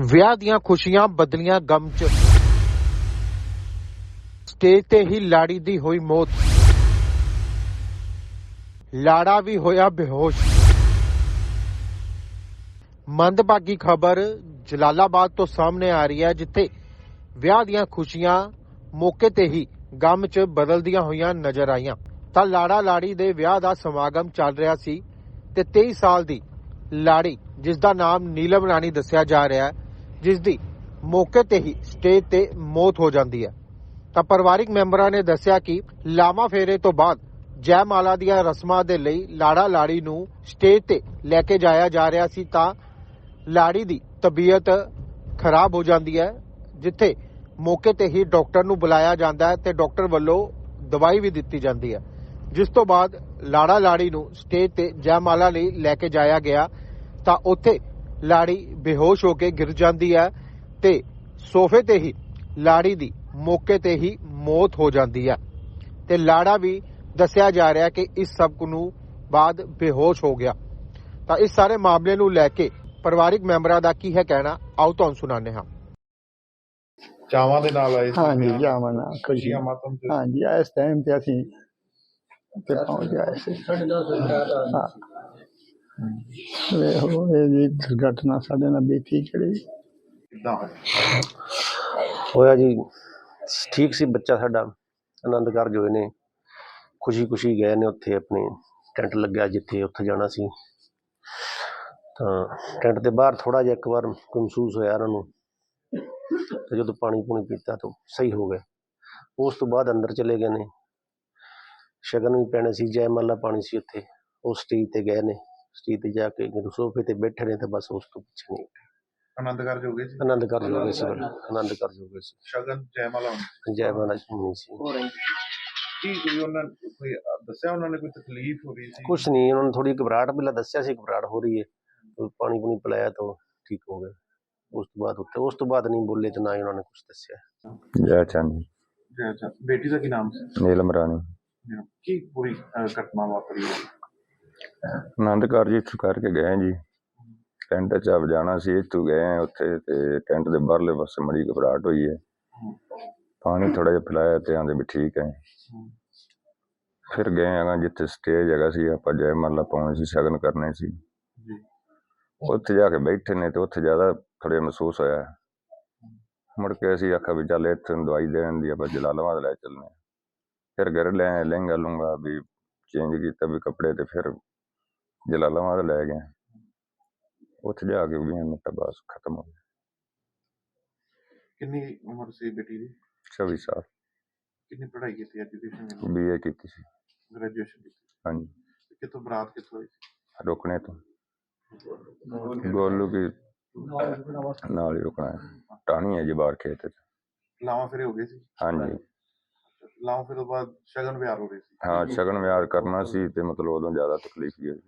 ਵਿਆਹ ਦੀਆਂ ਖੁਸ਼ੀਆਂ ਬਦਲੀਆਂ ਗਮ ਚ। ਸਟੇਜ ਤੇ ਹੀ ਲਾੜੀ ਦੀ ਹੋਈ ਮੌਤ। ਲਾੜਾ ਵੀ ਹੋਇਆ ਬੇਹੋਸ਼। ਮੰਦਭਾਗੀ ਖਬਰ ਜਲਾਲਾਬਾਦ ਤੋਂ ਸਾਹਮਣੇ ਆ ਰਹੀ ਹੈ, ਜਿੱਥੇ ਵਿਆਹ ਦੀਆਂ ਖੁਸ਼ੀਆਂ ਮੌਕੇ ਤੇ ਹੀ ਗਮ ਚ ਬਦਲਦੀਆਂ ਹੋਈਆਂ ਨਜ਼ਰ ਆਈਆਂ। ਤਾਂ ਲਾੜਾ ਲਾੜੀ ਦੇ ਵਿਆਹ ਦਾ ਸਮਾਗਮ ਚੱਲ ਰਿਹਾ ਸੀ ਤੇ 23 ਸਾਲ ਦੀ ਲਾੜੀ, ਜਿਸ ਦਾ ਨਾਮ ਨੀਲਮ ਰਾਣੀ ਦੱਸਿਆ ਜਾ ਰਿਹਾ ਹੈ ਜਿਸ ਦੀ ਮੌਕੇ ਤੇ ਹੀ ਸਟੇਜ ਤੇ ਮੌਤ ਹੋ ਜਾਂਦੀ ਹੈ। ਤਾਂ ਪਰਿਵਾਰਿਕ ਮੈਂਬਰਾਂ ਨੇ ਦੱਸਿਆ ਕਿ ਲਾਮਾ ਫੇਰੇ ਤੋਂ ਬਾਅਦ ਜੈਮਾਲਾ ਦੀਆਂ ਰਸਮਾਂ ਦੇ ਲਈ ਲਾੜਾ ਲਾੜੀ ਨੂੰ ਸਟੇਜ ਤੇ ਲੈ ਕੇ ਜਾਇਆ ਜਾ ਰਿਹਾ ਸੀ ਤਾਂ ਲਾੜੀ ਦੀ ਤਬੀਅਤ ਖਰਾਬ ਹੋ ਜਾਂਦੀ ਹੈ, ਜਿੱਥੇ ਮੌਕੇ ਤੇ ਹੀ ਡਾਕਟਰ ਨੂੰ ਬੁਲਾਇਆ ਜਾਂਦਾ ਹੈ ਤੇ ਡਾਕਟਰ ਵੱਲੋਂ ਦਵਾਈ ਵੀ ਦਿੱਤੀ ਜਾਂਦੀ ਹੈ। ਜਿਸ ਤੋਂ ਬਾਅਦ ਲਾੜਾ ਲਾੜੀ ਨੂੰ ਸਟੇਜ ਤੇ ਜੈਮਾਲਾ ਲਈ ਲੈ ਕੇ ਜਾਇਆ ਗਿਆ ਤਾਂ ਉੱਥੇ ਲਾੜੀ ਬੇਹੋਸ਼ ਹੋ ਕੇ ਗਿਰ ਜਾਂਦੀ ਹੈ ਤੇ ਸੋਫੇ ਤੇ ਹੀ ਲਾੜੀ ਦੀ ਮੌਕੇ ਤੇ ਹੀ ਮੌਤ ਹੋ ਜਾਂਦੀ ਹੈ। ਤੇ ਲਾੜਾ ਵੀ ਦੱਸਿਆ ਜਾ ਰਿਹਾ ਕਿ ਇਸ ਸਭ ਨੂੰ ਬਾਅਦ ਬੇਹੋਸ਼ ਹੋ ਗਿਆ। ਤਾਂ ਇਸ ਸਾਰੇ ਮਾਮਲੇ ਨੂੰ ਲੈ ਕੇ ਪਰਿਵਾਰਿਕ ਮੈਂਬਰਾਂ ਦਾ ਕੀ ਹੈ ਕਹਿਣਾ? ਆਓ ਤੁਹਾਨੂੰ ਸੁਣਾਉਂਦੇ ਹਾਂ। ਚਾਵਾਂ ਦੇ ਨਾਲ ਆਏ ਸੀ। ਹਾਂਜੀ ਵਿਆਹ। ਜਾਵਾਂ ਨਾ ਖੁਸ਼ੀ ਖੁਸ਼ੀਆਂ ਮਾਤਮ ਤੇ ਹਾਂਜੀ ਇਸ ਟਾਈਮ ਤੇ ਅਸੀਂ ਤੇ ਪਹੁੰਚ ਗਏ ਸੀ। ਹਾਂ। ਵੇਖੋ ਇਹ ਜੀ ਦੁਰਘਟਨਾ ਸਾਡੇ ਨਾਲ ਬੀਤੀ ਜਿਹੜੀ ਕਿੱਦਾਂ ਹੋਇਆ? ਹੋਇਆ ਜੀ, ਠੀਕ ਸੀ ਬੱਚਾ ਸਾਡਾ ਆਨੰਦ ਕਾਰਜ ਹੋਏ ਨੇ। ਖੁਸ਼ੀ ਖੁਸ਼ੀ ਗਏ ਨੇ ਉੱਥੇ ਆਪਣੇ, ਟੈਂਟ ਲੱਗਿਆ ਜਿੱਥੇ ਉੱਥੇ ਜਾਣਾ ਸੀ। ਤਾਂ ਟੈਂਟ ਦੇ ਬਾਹਰ ਥੋੜਾ ਜਿਹਾ ਇੱਕ ਵਾਰ ਮਹਿਸੂਸ ਹੋਇਆ ਉਹਨਾਂ ਨੂੰ। ਤੇ ਜਦੋਂ ਪਾਣੀ ਪੂਣੀ ਪੀਤਾ ਤਾਂ ਸਹੀ ਹੋ ਗਏ ਉਸ ਤੋਂ ਬਾਅਦ ਅੰਦਰ ਚਲੇ ਗਏ ਨੇ। ਸ਼ਗਨ ਵੀ ਪੈਣੇ ਸੀ ਜੈ ਮੱਲਾ ਪਾਣੀ ਸੀ ਉੱਥੇ। ਉਹ ਸਟੇਜ ਤੇ ਗਏ ਨੇ। ਸਟੇਜ ਤੇ ਜਾ ਕੇ ਜਦੋਂ ਸੋਫੇ ਤੇ ਬੈਠੇ ਨੇ ਤਾਂ ਬਸ ਉਸ ਤੋਂ ਪਿੱਛੇ ਨਹੀਂ ਆਨੰਦ ਕਾਰਜ ਹੋ ਗਏ ਸੀ ਆਨੰਦ ਕਾਰਜ ਹੋ ਗਏ ਸੀ ਆਨੰਦ ਕਾਰਜ। ਹੋ ਗਏ ਸੀ। ਸ਼ਗਨ ਜੈਮਾਲਾ। ਜੈ ਮੱਲਾ ਨਹੀਂ ਸੀ। ਕੀ ਕੋਈ ਉਹਨਾਂ ਨੇ ਕੋਈ ਦੱਸਿਆ ਉਹਨਾਂ ਨੇ ਕੋਈ ਤਕਲੀਫ ਹੋ ਰਹੀ ਸੀ? ਕੁਛ ਨਹੀਂ ਉਹਨਾਂ ਨੂੰ ਥੋੜੀ ਘਬਰਾਹਟ ਪਹਿਲਾਂ ਦੱਸਿਆ ਸੀ ਘਬਰਾਹਟ ਹੋ ਰਹੀ ਹੈ। ਤੇ ਪਾਣੀ ਪੂਣੀ ਪਿਲਾਇਆ ਤਾਂ ਠੀਕ ਹੋ ਗਏ ਉਸ ਤੋਂ ਬਾਅਦ ਉਸ ਤੋਂ ਬਾਅਦ ਨਹੀਂ ਬੋਲੇ ਤੇ ਨਾ ਹੀ ਉਹਨਾਂ ਨੇ ਕੁਝ ਦੱਸਿਆ। ਜੈ ਚੰਦ ਜੀ, ਅੱਛਾ ਬੇਟੀ ਦਾ ਕੀ ਨਾਮ ਸੀ? ਨੀਲਮ ਰਾਣੀ। ਕੀ ਪੂਰੀ ਘਟਨਾ ਵਾਪਰੀ ਹੈ? ਆਨੰਦ ਕਾਰਜ ਇੱਥੋਂ ਕਰਕੇ ਗਏ ਜੀ। ਟੈਂਟ ਚ ਆਪ ਜਾਣਾ ਸੀ ਇੱਥੋਂ ਗਏ ਹਾਂ ਉੱਥੇ ਤੇ ਟੈਂਟ ਦੇ ਬਾਹਰਲੇ ਪਾਸੇ ਮੜੀ ਘਬਰਾਹਟ ਹੋਈ ਹੈ। ਪਾਣੀ ਥੋੜਾ ਜਿਹਾ ਪਿਲਾਇਆ ਤੇ ਆਂਦੇ ਵੀ ਠੀਕ ਹੈ। ਫਿਰ ਗਏ ਹੈਗਾ ਜਿੱਥੇ ਸਟੇਜ ਹੈਗਾ ਸੀ ਆਪਾਂ ਜੈ ਮਾਲਾ ਪਾਉਣੀ ਸੀ ਸ਼ਗਨ ਕਰਨੇ ਸੀ। ਉੱਥੇ ਜਾ ਕੇ ਬੈਠੇ ਨੇ ਤੇ ਉੱਥੇ ਜ਼ਿਆਦਾ ਥੋੜ੍ਹਾ ਮਹਿਸੂਸ ਹੋਇਆ। ਮੁੜ ਕੇ ਅਸੀਂ ਆਖਿਆ ਵੀ ਚੱਲ ਇੱਥੇ ਦਵਾਈ ਦੇਣ ਦੀ ਆਪਾਂ ਜਲਾਲਾਬਾਦ ਲੈ ਚੱਲਨੇ। ਫਿਰ ਘਰ ਲੈ ਲਹਿੰਗਾ ਲੂੰਗਾ ਵੀ ਚੇਂਜ ਕੀਤਾ ਵੀ ਕੱਪੜੇ ਤੇ ਫਿਰ ਜਲਾਲਾਬਾਦ ਲੈ ਗਏ। ਉੱਥੇ ਜਾ ਕੇ ਵੀ ਮਿੰਟ ਬਸ ਖਤਮ ਹੋ ਗਿਆ। ਕਿੰਨੀ ਉਮਰ ਸੀ ਬੇਟੀ ਦੀ? 24 ਸਾਲ। ਕਿੰਨੀ ਪੜ੍ਹਾਈ ਕੀਤੀ ਐਜੂਕੇਸ਼ਨ ਬੀਏ ਕੀਤੀ ਸੀ। ਗ੍ਰੈਜੂਏਸ਼ਨ ਕੀਤੀ। ਹਾਂਜੀ। ਕਿੱਥੋਂ ਬਰਾਤ ਕਿੱਥੋਂ ਹੋਈ ਸੀ? ਰੁਕਣੇ ਤੋਂ। ਗੋਲੂ ਕੀ? ਨਾਲ ਹੀ ਰੁਕਣਾ। ਹੈ ਟਾਣੀ ਹੈ ਜੀ ਬਾਹਰ ਖੇਤ ਚ। ਲਾਵਾਂ ਫੇਰੇ ਹੋ ਗਏ ਸੀ? ਹਾਂਜੀ। ਲਾਵਾਂ ਫਿਰ ਉਹ ਬਾਅਦ ਸ਼ਗਨ ਵਿਆਹ ਹੋ ਰਹੀ ਸੀ। ਹਾਂ, ਸ਼ਗਨ ਵਿਆਹ ਕਰਨਾ ਸੀ ਤੇ ਮਤਲਬ ਉਦੋਂ ਜ਼ਿਆਦਾ ਤਕਲੀਫ ਹੀ ਹੋਈ।